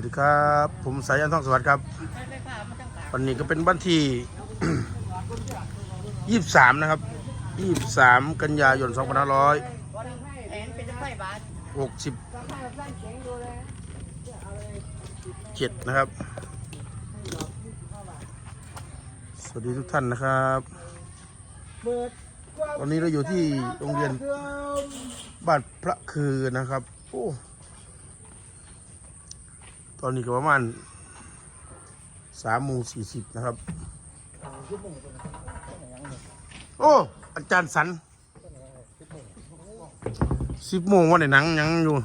วัสดีครับ ผมสายันทองสวัสดิ์ครับ วันนี้ก็เป็นวันที่ 23 นะครับ 23 กันยายน 2567 นะครับ สวัสดีทุกท่านนะครับ วันนี้เราอยู่ที่โรงเรียนบ้านพระคือนะครับ โอ้ ตอนนี้ก็ประมาณสามโมงสี่สิบนะครับ โอ้ อาจารย์สันสิบโมงวันไหนหนังยังอยู่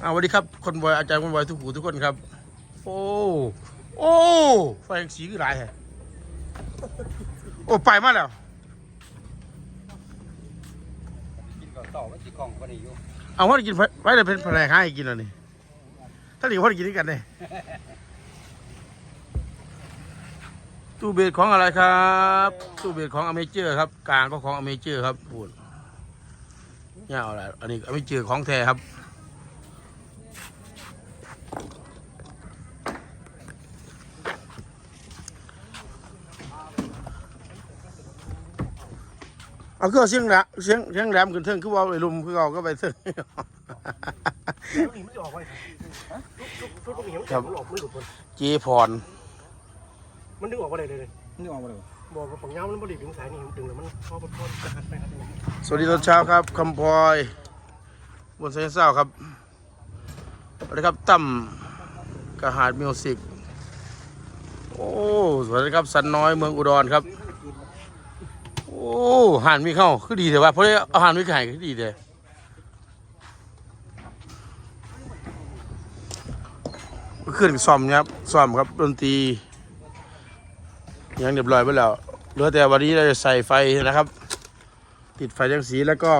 เอาสวัสดีครับ คนบอยอาจารย์คนบอยทุกหูทุกคนครับ โอ้ โอ้ไฟสีคือหลายแฮะโอ้ ไปมาแล้วกินข้าวต่อไม่กินกองก็ดีอยู่ เอาว่ากินไฟไว้เลยเป็นแผลให้กินแล้วนี่ถ้าหลีว่ากินด้วยกันเลยตู้เบสของอะไรครับตู้เบสของอเมเจอร์ครับกลางก็ของอเมเจอร์ครับปูนเนี่ยเอาอะไรอันนี้อเมเจอร์ของแท้ครับ เอาเครื่องเสียงแหลมเสียงเสียงแหลมขึ้นเทิงคือว่าไอ้ลุมคือเอาก็ไปเทิงนี่ไม่ออกไว้ชุดชุดนี้มันครับมันออกไม่หลุดมันเจพรมันดึงออกมาได้เลยนึกออกมาเลยบอกว่าฝั่งยาวมันไม่ได้ดึงสายนี่มันดึงแล้วมันเข้าไปพ่นจะหักไปครับสวัสดีตอนเช้าครับคำพลอยบนเซนเศร้าครับสวัสดีครับตั้มกระหาดมิวสิกโอ้สวัสดีครับสันน้อยเมืองอุดรครับ โอ้ห่านมีเข้าคือดีแต่ว่าเพราะเอาห่านมีไข่คือดีแต่เมื่อคืนซ้อมครับซ้อมครับดนตรียังเรียบร้อยไปแล้วเหลือแต่วันนี้เราจะใส่ไฟนะครับ ติดไฟจังสีแล้วก็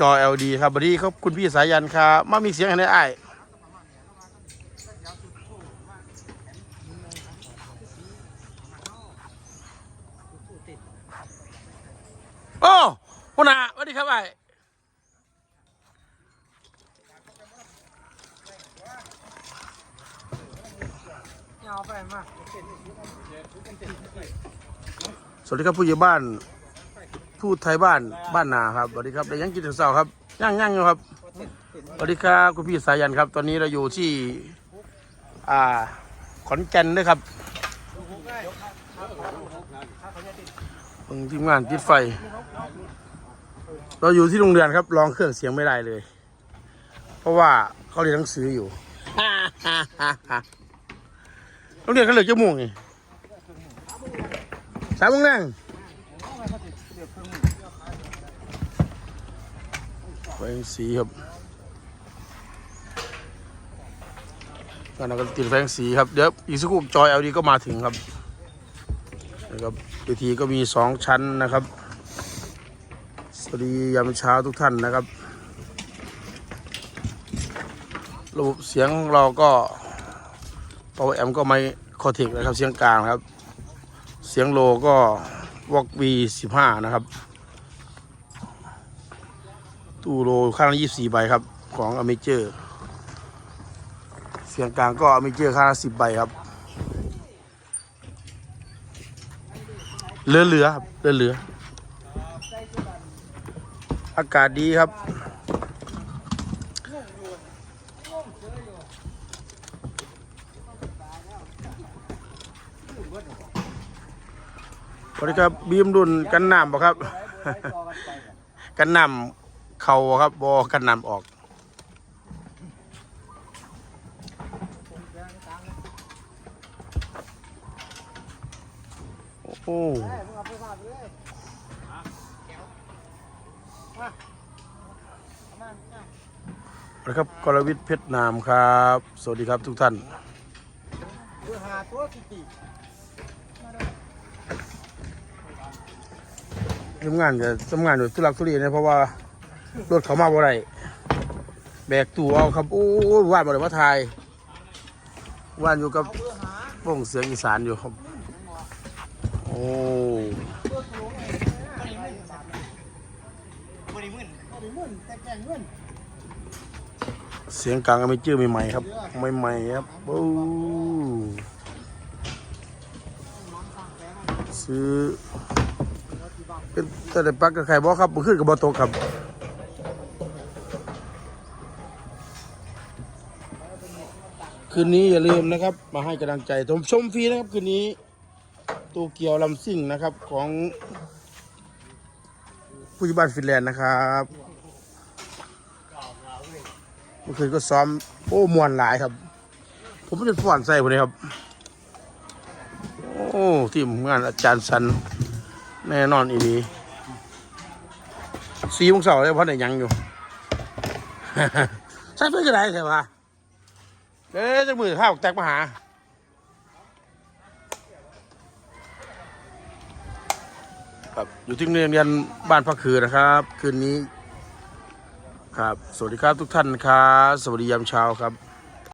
จอ LD ครับวันนี้ครับคุณพี่สายันครับมามีเสียงให้ได้อ้ โอ้หัวหน้าสวัสดีครับไอ้ายเอาไปสวัสดีครับผู้ใหญ่บ้าน ผู้ไทยบ้านบ้านนาครับสวัสดีครับได้ยังกินถึงเสาครับย่างย่างอยู่ครับสวัสดีครับคุณพี่สายันครับ ตอนนี้เราอยู่ที่ อ่า ขอนแก่นด้วยครับ เบิ่งทีมงานติดไฟ เราอยู่ที่โรงเรียนครับลองเครื่องเสียงไม่ได้เลย เพราะว่าเขาเรียนหนังสืออยู่โรงเรียนเขาเหลือจะโมงไงสามโมงแรงไฟสีครับตอนนั้นก็ติดไฟสีครับ เดี๋ยวอีกสักครู่จอย LD ก็มาถึงครับ นะครับเวทีก็มีสองชั้นนะครับ สวัสดียามเช้าทุกท่านนะครับ ระบบเสียงของเราก็ p o w e r amp ก็ไม่คอเทกนะครับ เสียงกลางครับ เสียงโลก็วอกวีสิบห้านะครับ ตู้โลข้างละยี่สี่ใบครับ ของอเมเจอร์ เสียงกลางก็อเมเจอร์ข้างละสิบใบครับ เลือเหลือๆครับเลือเหลือๆอากาศดีครับ สวัสดีครับบีมรุ่นกันน้ำบ่ครับ กันน้ำเข่าครับบอกันน้ำออก โอ้นะครับกรวิทย์เพชรนามครับ สวัสดีครับทุกท่านเบอร์หาตัวกี่ปีทำงานจะทำงานอยู่ทุลักทุเลนะเพราะว่ารถเขามาบ่ได้แบกตู้เอาครับ โอ้ว่านบ่ได้มาถ่ายว่านอยู่กับวงเสียงอีสานอยู่ครับ อ้เสียงกลางก็ไม่จื้อใหม่ๆครับใหม่ๆครับโอ้ซื้อเป็นแต่ได้ปักกับใครบ่ครับบ่ขึ้นกับบ่ตครับคืนนี้อย่าลืมนะครับ มาให้กำลังใจชมฟรีนะครับคืนนี้ ตูเกียวลำซิ่งนะครับของผู้ยิบ้านฟินแลนด์นะครับเมื่อคืนก็ซ้อมโอ้มวนหลายครับ ผมไม่ได้ฟ้อนใส่ผมเลยครับ โอ้ทีมงานอาจารย์สันแน่นอนอีนีสีมงเสาเลยเพราะไหนยังอยู่ใช่เพื่อนจะได้ใช่ปะเอ๊ะจะมือข้าวแตกมาหา ครับอยู่ที่โรงเรียนบ้านพระคือนะครับ คืนนี้ครับ สวัสดีครับทุกท่านครับสวัสดียามเช้าครับ